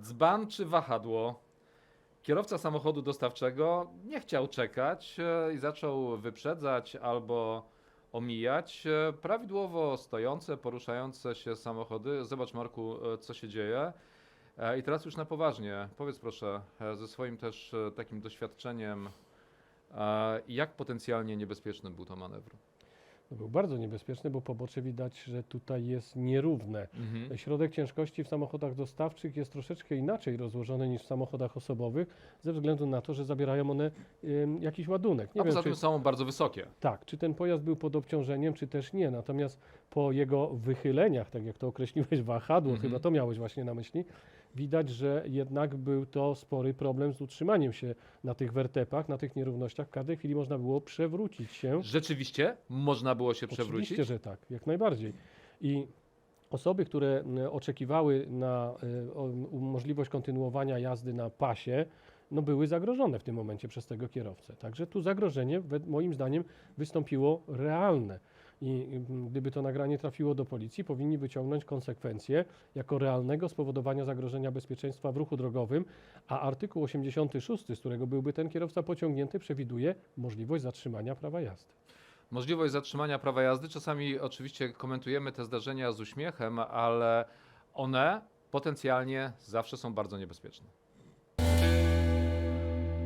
Dzban czy wahadło? Kierowca samochodu dostawczego nie chciał czekać e, i zaczął wyprzedzać albo omijać e, prawidłowo stojące, poruszające się samochody. Zobacz, Marku, e, co się dzieje. I teraz już na poważnie. Powiedz proszę, ze swoim też takim doświadczeniem, jak potencjalnie niebezpieczny był to manewr? To był bardzo niebezpieczny, bo pobocze widać, że tutaj jest nierówne. Mhm. Środek ciężkości w samochodach dostawczych jest troszeczkę inaczej rozłożony niż w samochodach osobowych, ze względu na to, że zabierają one ym, jakiś ładunek. Nie A wiem, poza czy, tym są bardzo wysokie. tak, czy ten pojazd był pod obciążeniem, czy też nie. Natomiast po jego wychyleniach, tak jak to określiłeś, wahadło, Mhm. chyba to miałeś właśnie na myśli, widać, że jednak był to spory problem z utrzymaniem się na tych wertepach, na tych nierównościach. W każdej chwili można było przewrócić się. Rzeczywiście można było się przewrócić. Oczywiście, że tak, jak najbardziej. I osoby, które m, oczekiwały na m, możliwość kontynuowania jazdy na pasie, no były zagrożone w tym momencie przez tego kierowcę. Także tu zagrożenie, moim zdaniem, wystąpiło realne. I gdyby to nagranie trafiło do policji, powinni wyciągnąć konsekwencje jako realnego spowodowania zagrożenia bezpieczeństwa w ruchu drogowym, a artykuł 86, z którego byłby ten kierowca pociągnięty, przewiduje możliwość zatrzymania prawa jazdy. Możliwość zatrzymania prawa jazdy. Czasami oczywiście komentujemy te zdarzenia z uśmiechem, ale one potencjalnie zawsze są bardzo niebezpieczne.